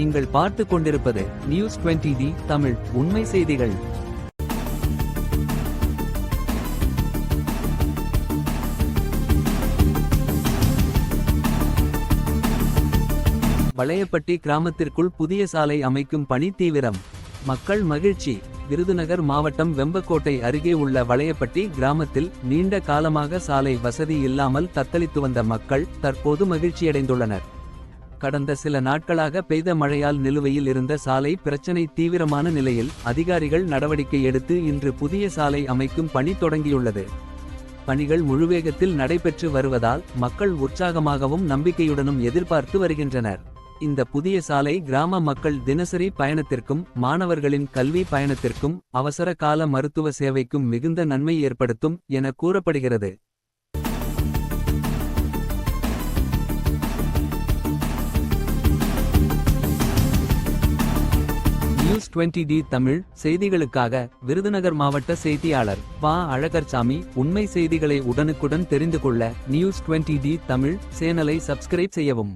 நீங்கள் பார்த்து கொண்டிருப்பது நியூஸ் 20 டி தமிழ் உண்மை செய்திகள். வளையப்பட்டி கிராமத்திற்குள் புதிய சாலை அமைக்கும் பணி தீவிரம். மக்கள் மகிழ்ச்சி. விருதுநகர் மாவட்டம் வெம்பக்கோட்டை அருகே உள்ள வளையப்பட்டி கிராமத்தில் நீண்ட காலமாக சாலை வசதி இல்லாமல் தத்தளித்து வந்த மக்கள் தற்போது மகிழ்ச்சியடைந்துள்ளனர். கடந்த சில நாட்களாக பெய்த மழையால் நிலுவையில் இருந்த சாலை பிரச்சினை தீவிரமான நிலையில் அதிகாரிகள் நடவடிக்கை எடுத்து இன்று புதிய சாலை அமைக்கும் பணி தொடங்கியுள்ளது. பணிகள் முழுவேகத்தில் நடைபெற்று வருவதால் மக்கள் உற்சாகமாகவும் நம்பிக்கையுடனும் எதிர்பார்த்து வருகின்றனர். இந்த புதிய சாலை கிராம மக்கள் தினசரி பயணத்திற்கும் மாணவர்களின் கல்வி பயணத்திற்கும் அவசர கால மருத்துவ சேவைக்கும் மிகுந்த நன்மை ஏற்படுத்தும் என கூறப்படுகிறது. நியூஸ் 20 டி தமிழ் செய்திகளுக்காக விருதுநகர் மாவட்ட செய்தியாளர் பா. அழகர்சாமி உண்மை செய்திகளை உடனுக்குடன் தெரிந்து கொள்ள நியூஸ் 20 டி தமிழ் சேனலை சப்ஸ்கிரைப் செய்யவும்.